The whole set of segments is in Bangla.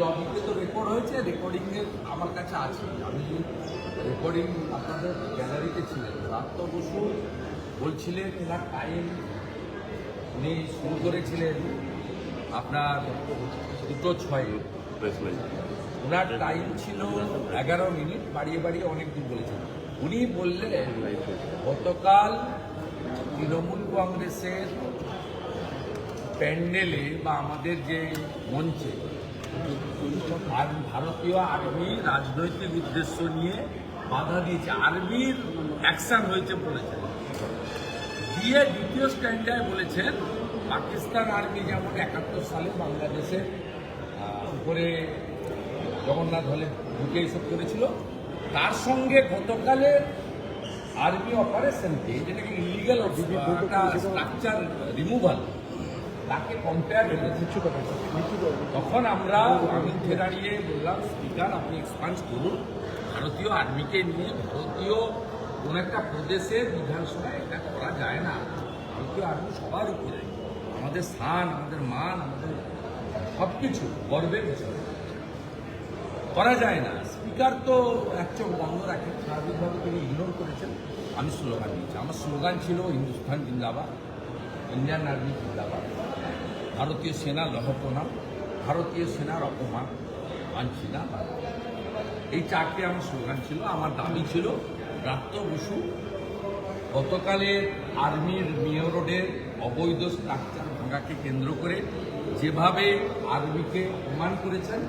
লবিতে তো রেকর্ড হয়েছে রেকর্ডিং এর আমার কাছে আছে। আমি রেকর্ডিং আপনাদের গ্যালারিতে ছিলেন রাত্ত বসু বলছিলেন এনার টাইম উনি শুরু করেছিলেন আপনার দুটো ছয়ে ওনার টাইম ছিল এগারো মিনিট বাড়িয়ে বাড়িয়ে অনেক দূর বলেছেন উনি বললেন গতকাল তৃণমূল কংগ্রেসের প্যান্ডেলে বা আমাদের যে মঞ্চে আর ভারতীয় আর্মি রাজনৈতিক উদ্দেশ্য নিয়ে বাধা দিয়েছে। আর্মির অ্যাকশন হয়েছে বলেছেন দিয়ে দ্বিতীয় স্ট্যান্ডায় বলেছেন পাকিস্তান আর্মি যেমন একাত্তর সালে বাংলাদেশের উপরে জগন্নাথ হলে ঢুকে এসব করেছিল তার সঙ্গে গতকালের আর্মি অপারেশনকে যেটাকে ইলিগাল স্ট্রাকচার রিমুভাল তাকে কম্পেয়ার তখন আমরা আমি উঠে দাঁড়িয়ে বললাম, স্পিকার, আপনি এক্সপান্স করুন। ভারতীয় আর্মিকে নিয়ে ভারতীয় কোন একটা প্রদেশের বিধানসভায় এটা করা যায় না। ভারতীয় আর্মি সবার উপরে। আমাদের স্থান, আমাদের মান, আমাদের সব কিছু গর্বের বিষয়। করা যায় না। স্পিকার তো এক বন্ধ রাখেন। স্বাভাবিকভাবে তিনি ইগনোর করেছেন। আমি স্লোগান দিয়েছি। আমার স্লোগান ছিল হিন্দুস্থান জিন্দাবাদ, ইন্ডিয়ান আর্মি জিন্দাবাদ। ভারতীয় সেনা লহপনাম ভারতীয় সেনার অপমান মানছি না এই চারটে আমার স্লোগান ছিল, আমার দাবি ছিল রাত্র বসু গতকালের আর্মির মেয়র রোডের অবৈধ স্ট্রাকচার ভাঙাকে কেন্দ্র করে যেভাবে আর্মিকে অপমান করেছেন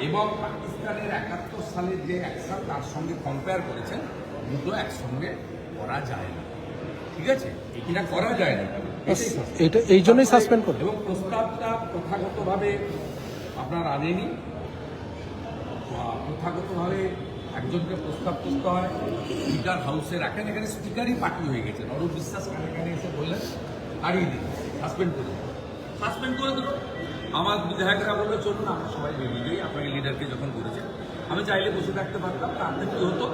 এবং পাকিস্তানের একাত্তর সালের যে অ্যাকশন তার সঙ্গে কম্পেয়ার করেছেন, দুটো একসঙ্গে করা যায় না। ঠিক আছে? এটা করা যায় না। এটা এই জন্যই সাসপেন্ড করবে এবং প্রস্তাবটা প্রথাগতভাবে আপনার আনেনি প্রথাগতভাবে একজনকে প্রস্তাব করতে হয়, স্পিকার হাউসে রাখেন, এখানে স্পিকারই পার্টি হয়ে গেছেন অরূপ বিশ্বাস কানে কানে এসে বললেন, হারিয়ে দিন সাসপেন্ড করে সাসপেন্ড করে দিল। আমার বিধায়করা বলল, চলুন, আমরা সবাই বেরিয়ে যাই। আপনাকে লিডারকে যখন করেছেন আমি চাইলে বসে থাকতে পারতাম তাতে কী হতো।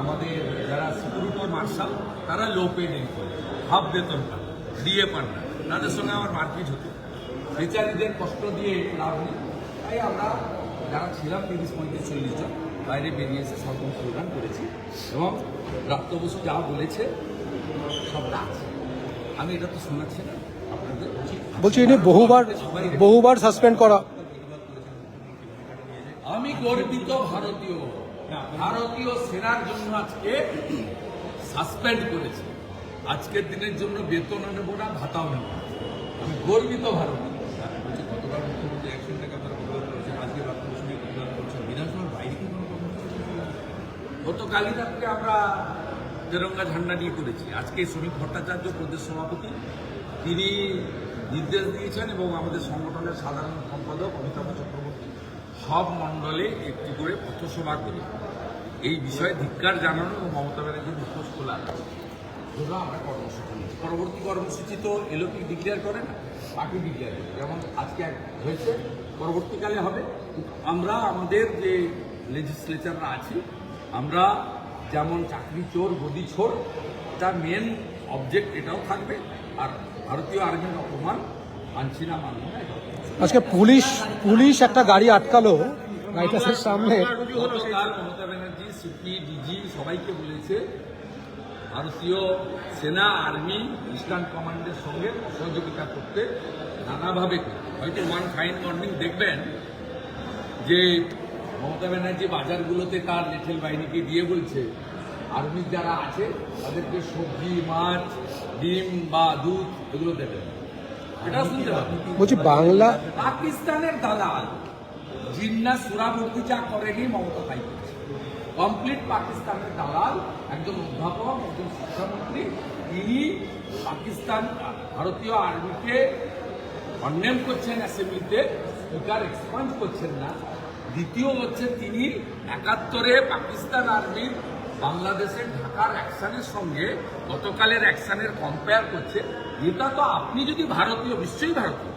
আমাদের যারা সিকিউরিটি মার্শাল তারা লো পেড এমপ্লয় হাফ বেতন পান ডিএ পান না তাদের সঙ্গে আমার মারপিট হতো। বেচারিদের কষ্ট দিয়ে লাভ নেই। তাই আমরা যারা ছিলাম তিরিশ পঁয়ত্রিশ চল্লিশ জন বাইরে বেরিয়ে এসে সরকার স্লোগান করেছি এবং রাপ্ত বসু যা বলেছে সব আছে আমি এটা তো শোনাচ্ছি না আপনাদের বলছি ইনি বহুবার বহুবার সাসপেন্ড করা। আমি গর্বিত ভারতীয়। ভারতীয় সেনার জন্য আজকে সাসপেন্ড করেছে। আজকের দিনের জন্য বেতন নেব না ভাতাও নেব না। আমি গর্বিত ভারত। বলছি গতকাল মুখ্যমন্ত্রী একশো টাকা তারা করেছেন আজকে রাষ্ট্র সঙ্গে প্রদান করছেন। বিধানসভার বাইরে কি কোনো কর্মসূচি গত কালী রাত্রে আমরা তেরঙ্গা ঝান্ডা নিয়ে করেছি। আজকে শ্রমিক ভট্টাচার্য প্রদেশ সভাপতি তিনি নির্দেশ দিয়েছেন এবং আমাদের সংগঠনের সাধারণ সম্পাদক অমিতাভ চক্রবর্তী সব মণ্ডলে একটি করে পথসভা করে এই বিষয়ে ধিক্কার জানানো এবং মমতা ব্যানার্জির মুখোশ খোলা। জন্য আমরা কর্মসূচি নিয়েছি। পরবর্তী কর্মসূচি তো এলোপি ডিক্লেয়ার করে না পার্টি ডিক্লেয়ার করে। যেমন আজকে হয়েছে পরবর্তীকালে হবে। আমরা আমাদের যে লেজিসলেচাররা আছি আমরা যেমন চাকরি চোর গদি চোর তার মেন অবজেক্ট এটাও থাকবে। আর ভারতীয় আর্মির অপমান মানছি না মানব না আজকে পুলিশ পুলিশ একটা গাড়ি আটকালো রাইটাসের সামনে। মমতা ব্যানার্জি সিপি ডিজি সবাইকে বলেছে ভারতীয় সেনা আর্মি ইস্টার্ন কমান্ডের সঙ্গে সহযোগিতা করতে নানাভাবে হয়তো ওয়ান ফাইন মর্নিং দেখবেন যে মমতা ব্যানার্জি বাজারগুলোতে তার লেঠেল বাহিনীকে দিয়ে বলছে আর্মি যারা আছে তাদেরকে সবজি মাছ ডিম বা দুধ এগুলো দেবেন। এটা শুনতে পাবেন। বলছি বাংলা পাকিস্তানের দালাল জিন্না সুরাবর্তী যা করেনি মমতা করেছে কমপ্লিট পাকিস্তানের দালাল, একজন অধ্যাপক, একজন শিক্ষামন্ত্রী, তিনি পাকিস্তান, ভারতীয় আর্মিকে কন্ডেম করছেন, অ্যাসেম্বলিতে স্পিকার এক্সপান্স করছেন না। দ্বিতীয় হচ্ছে তিনি একাত্তরে পাকিস্তান আর্মির বাংলাদেশের ঢাকার অ্যাকশনের সঙ্গে গতকালের অ্যাকশনের কম্পেয়ার করছে। এটা তো আপনি যদি ভারতীয়, নিশ্চয়ই ভারতীয়।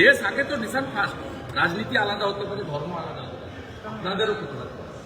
দেশ আগে তো নিশান ফার্স্ট রাজনীতি আলাদা হতে পারে, ধর্ম আলাদা হতে পারে। আপনাদেরও